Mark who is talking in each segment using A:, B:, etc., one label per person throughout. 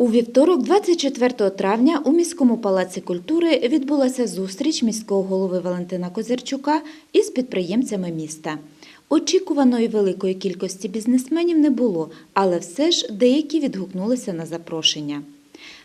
A: У вівторок, 24 травня, у міському палаці культури відбулася зустріч міського голови Валентина Козирчука із підприємцями міста. Очікуваної великої кількості бізнесменів не було, але все ж деякі відгукнулися на запрошення.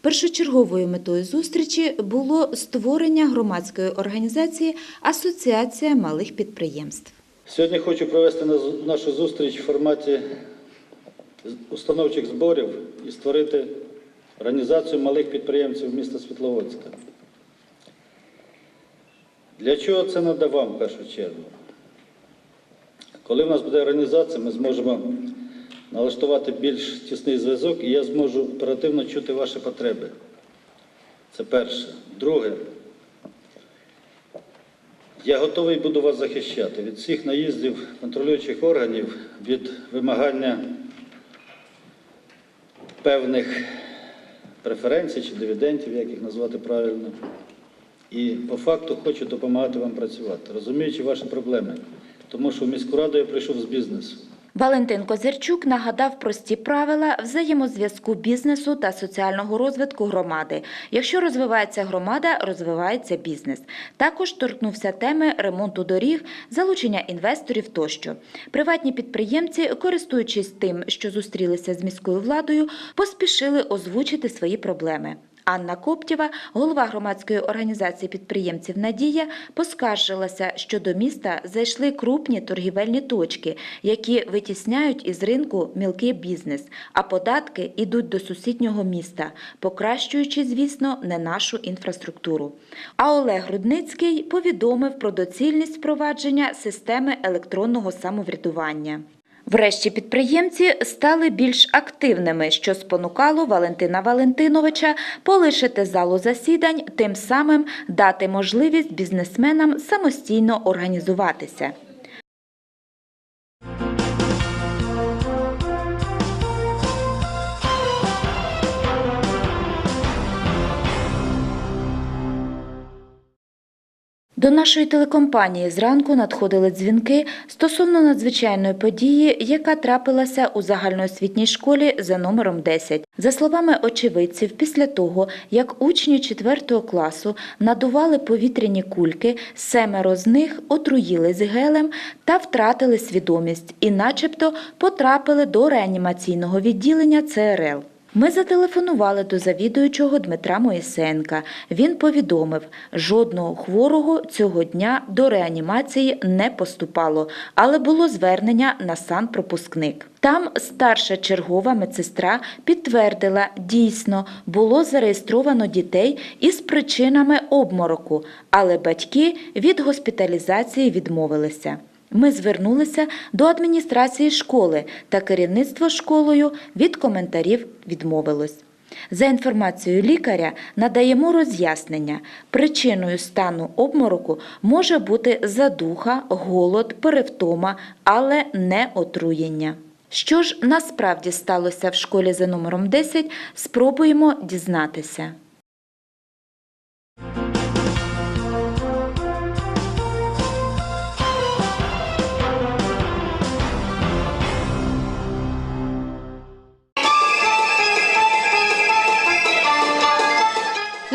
A: Першочерговою метою зустрічі було створення громадської організації Асоціація малих підприємств.
B: Сьогодні хочу провести нашу зустріч в форматі установчих зборів і створити організацію малих підприємців міста Світловодська. Для чого це треба вам в першу чергу? Коли в нас буде організація, ми зможемо налаштувати більш тісний зв'язок, і я зможу оперативно чути ваші потреби. Це перше. Друге, я готовий буду вас захищати від всіх наїздів контролюючих органів, від вимагання певних преференцій чи дивідендів, як їх назвати правильно. І по факту хочу допомагати вам працювати, розуміючи ваші проблеми. Тому що в міську раду я прийшов з бізнесу.
A: Валентин Козирчук нагадав прості правила взаємозв'язку бізнесу та соціального розвитку громади. Якщо розвивається громада, розвивається бізнес. Також торкнувся теми ремонту доріг, залучення інвесторів тощо. Приватні підприємці, користуючись тим, що зустрілися з міською владою, поспішили озвучити свої проблеми. Анна Коптєва, голова громадської організації підприємців Надія, поскаржилася, що до міста зайшли крупні торгівельні точки, які витісняють із ринку мілкий бізнес, а податки йдуть до сусіднього міста, покращуючи, звісно, не нашу інфраструктуру. А Олег Рудницький повідомив про доцільність впровадження системи електронного самоврядування. Врешті підприємці стали більш активними, що спонукало Валентина Валентиновича полишити залу засідань, тим самим дати можливість бізнесменам самостійно організуватися. До нашої телекомпанії зранку надходили дзвінки стосовно надзвичайної події, яка трапилася у загальноосвітній школі за номером 10. За словами очевидців, після того, як учні 4 класу надували повітряні кульки, семеро з них отруїлись гелем та втратили свідомість і начебто потрапили до реанімаційного відділення ЦРЛ. Ми зателефонували до завідуючого Дмитра Моїсенка. Він повідомив, жодного хворого цього дня до реанімації не поступало, але було звернення на санпропускник. Там старша чергова медсестра підтвердила, дійсно було зареєстровано дітей із причинами обмороку, але батьки від госпіталізації відмовилися. Ми звернулися до адміністрації школи, та керівництво школою від коментарів відмовилось. За інформацією лікаря надаємо роз'яснення. Причиною стану обмороку може бути задуха, голод, перевтома, але не отруєння. Що ж насправді сталося в школі за номером 10, спробуємо дізнатися.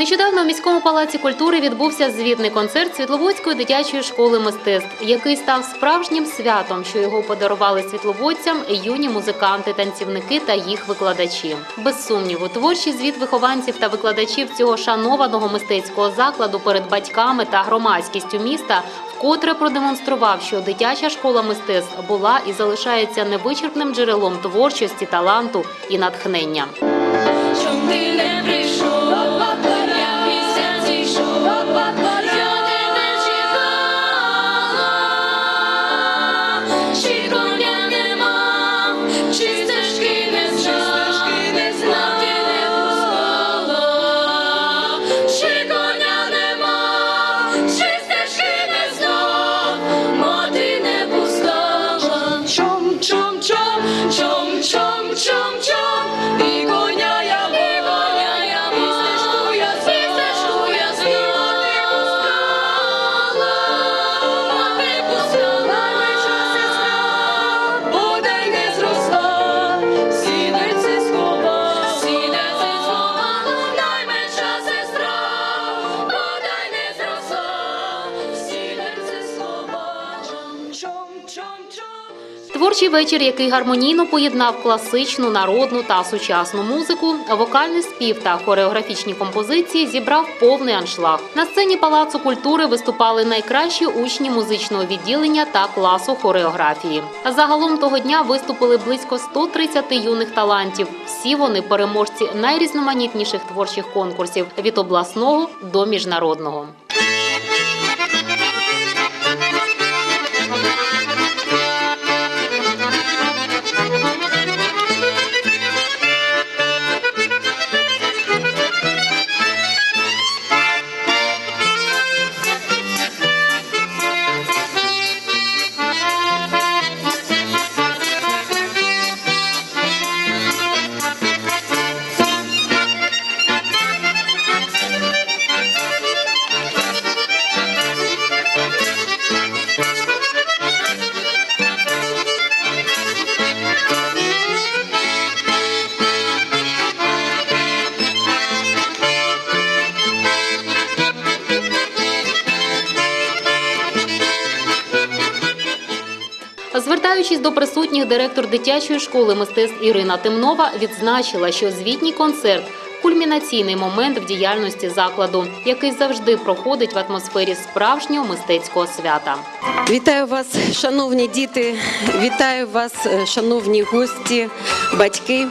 C: Нещодавно в міському палаці культури відбувся звітний концерт Світловодської дитячої школи мистецтв, який став справжнім святом, що його подарували світловодцям юні музиканти, танцівники та їх викладачі. Без сумніву, творчий звіт вихованців та викладачів цього шанованого мистецького закладу перед батьками та громадськістю міста вкотре продемонстрував, що дитяча школа мистецтв була і залишається невичерпним джерелом творчості, таланту і натхнення. Творчий вечір, який гармонійно поєднав класичну, народну та сучасну музику, вокальний спів та хореографічні композиції, зібрав повний аншлаг. На сцені Палацу культури виступали найкращі учні музичного відділення та класу хореографії. Загалом того дня виступили близько 130 юних талантів. Всі вони переможці найрізноманітніших творчих конкурсів від обласного до міжнародного. Директор дитячої школи мистецтв Ірина Темнова відзначила, що звітній концерт кульмінаційний момент в діяльності закладу, який завжди проходить в атмосфері справжнього мистецького свята.
D: Вітаю вас, шановні діти, вітаю вас, е, шановні гості, батьки.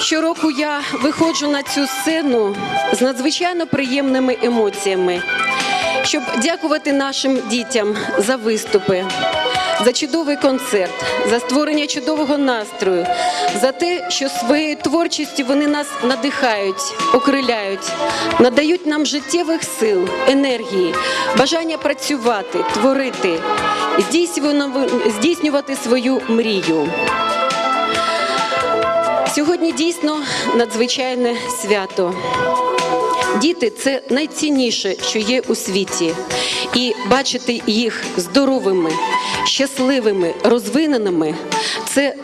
D: Щороку я виходжу на цю сцену з надзвичайно приємними емоціями, щоб дякувати нашим дітям за виступи, за чудовий концерт, за створення чудового настрою, за те, що своєю творчістю вони нас надихають, окриляють, надають нам життєвих сил, енергії, бажання працювати, творити, здійснювати- свою мрію. Сьогодні дійсно надзвичайне свято. Діти це найцінніше, що є у світі. І бачити їх здоровими, щасливими, розвиненими це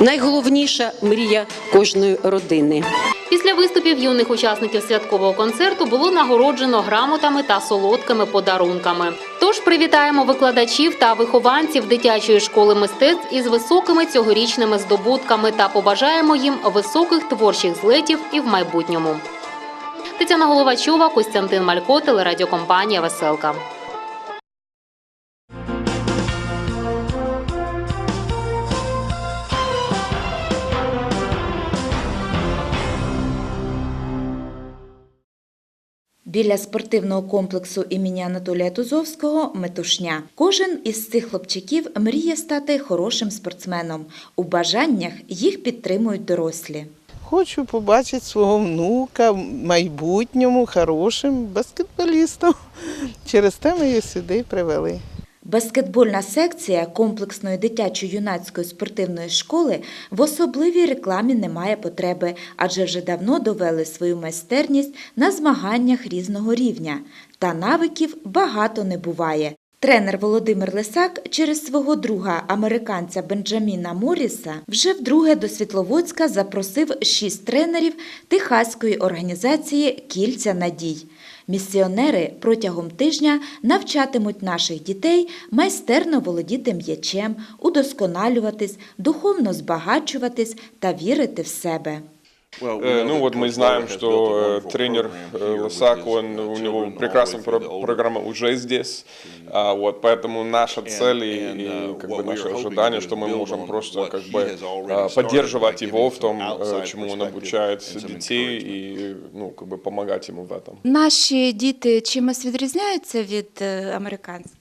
D: найголовніша мрія кожної родини.
C: Після виступів юних учасників святкового концерту було нагороджено грамотами та солодкими подарунками. Тож привітаємо викладачів та вихованців дитячої школи мистецтв із високими цьогорічними здобутками та побажаємо їм високих творчих злетів і в майбутньому. Тетяна Головачова, Костянтин Малько, телерадіокомпанія Веселка.
A: Біля спортивного комплексу імені Анатолія Тузовського метушня. Кожен із цих хлопчиків мріє стати хорошим спортсменом. У бажаннях їх підтримують дорослі.
E: Хочу побачити свого внука в майбутньому хорошим баскетболістом. Через те ми її сюди привели.
A: Баскетбольна секція комплексної дитячо-юнацької спортивної школи в особливій рекламі не має потреби, адже вже давно довели свою майстерність на змаганнях різного рівня. Та навиків багато не буває. Тренер Володимир Лисак через свого друга американця Бенджаміна Моріса вже вдруге до Світловодська запросив шість тренерів техаської організації Кільця надій. Місіонери протягом тижня навчатимуть наших дітей майстерно володіти м'ячем, удосконалюватись, духовно збагачуватись та вірити в себе.
F: Э, Ну вот мы знаем, что э, тренер э, Лысак, он, у него прекрасная про- программа уже здесь, А, вот, поэтому наша цель и, и, как бы наше ожидание, что мы можем просто как бы а, поддерживать его в том, э, чему он обучает детей и ну, как бы помогать ему в этом.
G: Наші діти чимось відрізняються від е, американських?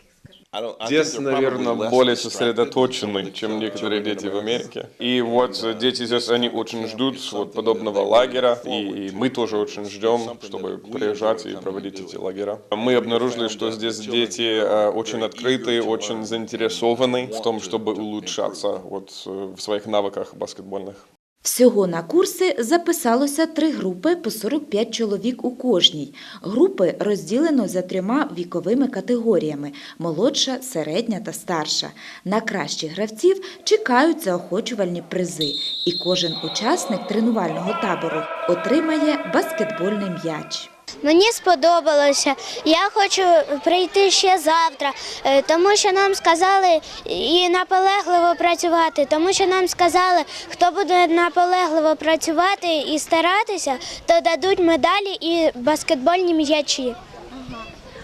F: Здесь, наверное, более сосредоточены, чем некоторые дети в Америке. И вот дети здесь, они очень ждут вот подобного лагеря, и, и мы тоже очень ждем, чтобы приезжать и проводить эти лагеря. Мы обнаружили, что здесь дети э, очень открытые, очень заинтересованы в том, чтобы улучшаться вот э, в своих навыках баскетбольных.
A: Всього на курси записалося три групи по 45 чоловік у кожній. Групи розділено за трьома віковими категоріями – молодша, середня та старша. На кращих гравців чекають заохочувальні призи, і кожен учасник тренувального табору отримає баскетбольний м'яч.
H: Мені сподобалося. Я хочу прийти ще завтра, е, тому що нам сказали і наполегливо працювати, тому що нам сказали, хто буде наполегливо працювати і старатися, то дадуть медалі і баскетбольні м'ячі.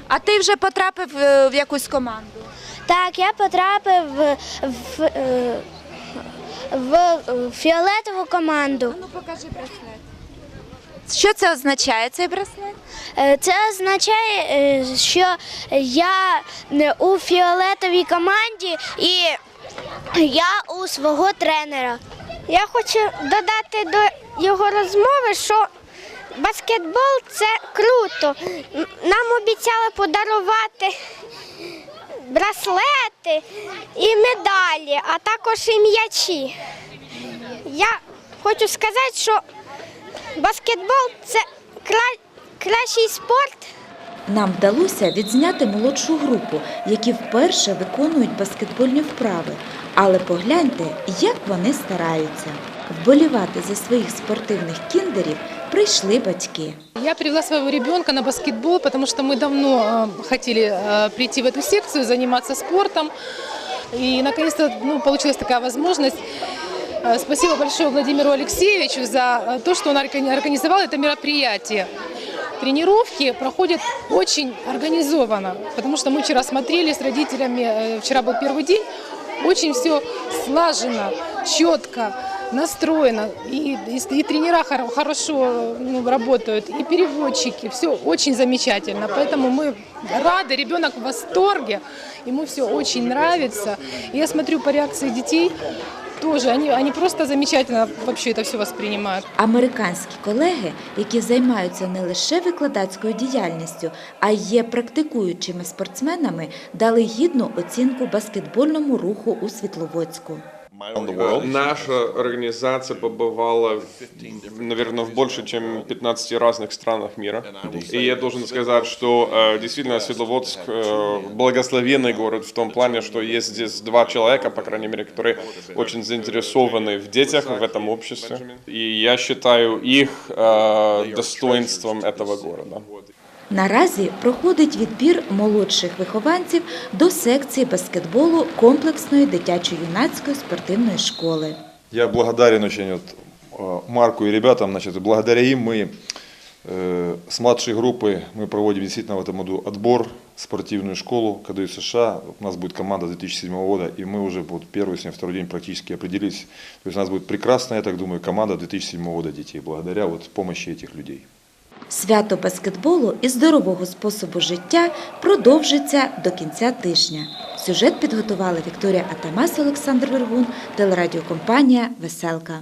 G: А ти вже потрапив е, в якусь команду?
H: Так, я потрапив в, в, е, в фіолетову команду.
G: Ну покажи браслет. Що це означає цей браслет?
H: Е, Це означає, е, що я у фіолетовій команді і я у свого тренера. Я хочу додати до його розмови, що баскетбол це круто. Нам обіцяли подарувати браслети і медалі, а також і м'ячі. Я хочу сказати, що баскетбол це кра- кращий спорт.
A: Нам вдалося відзняти молодшу групу, які вперше виконують баскетбольні вправи. Але погляньте, як вони стараються. Вболівати за своїх спортивних кіндерів прийшли батьки.
I: Я привела своего ребенка на баскетбол, потому что мы давно э, хотели э, прийти в эту секцию, заниматься спортом. И наконец-то ну, получилась такая возможность. Э, Спасибо большое Владимиру Алексеевичу за э, то, что он органи- организовал это мероприятие. Тренировки проходят очень организованно, потому что мы вчера смотрели с родителями, э, вчера был первый день, очень все слажено, четко, настроено. И, и, и тренера хоро- хорошо ну, работают, и переводчики, все очень замечательно. Поэтому мы рады, ребенок в восторге, ему все очень нравится. Я смотрю по реакции детей, тоже, они, они просто замечательно вообще это все воспринимают.
A: Американські колеги, які займаються не лише викладацькою діяльністю, а й є практикуючими спортсменами, дали гідну оцінку баскетбольному руху у Світловодську.
F: Наша организация побывала, наверное, в больше, чем 15 разных странах мира. И я должен сказать, что э, действительно Светловодск э, благословенный город в том плане, что есть здесь два человека, по крайней мере, которые очень заинтересованы в детях, в этом обществе. И я считаю их э, достоинством этого города.
A: Наразі проходить відбір молодших вихованців до секції баскетболу комплексної дитячо-юнацької спортивної школи.
J: Я благодарен очень вот, э, Марку и ребятам. Значит, благодаря им мы э, с младшей группы мы проводим действительно в этом году отбор в спортивную школу КДЮ США. У нас будет команда 2007 года, и мы уже вот первый, сегодня второй день практически определились. То есть у нас будет прекрасная, я так думаю, команда 2007 года детей, благодаря вот помощи этих людей.
A: Свято баскетболу і здорового способу життя продовжиться до кінця тижня. Сюжет підготували Вікторія Атамас, Олександр Вергун, телерадіокомпанія Веселка.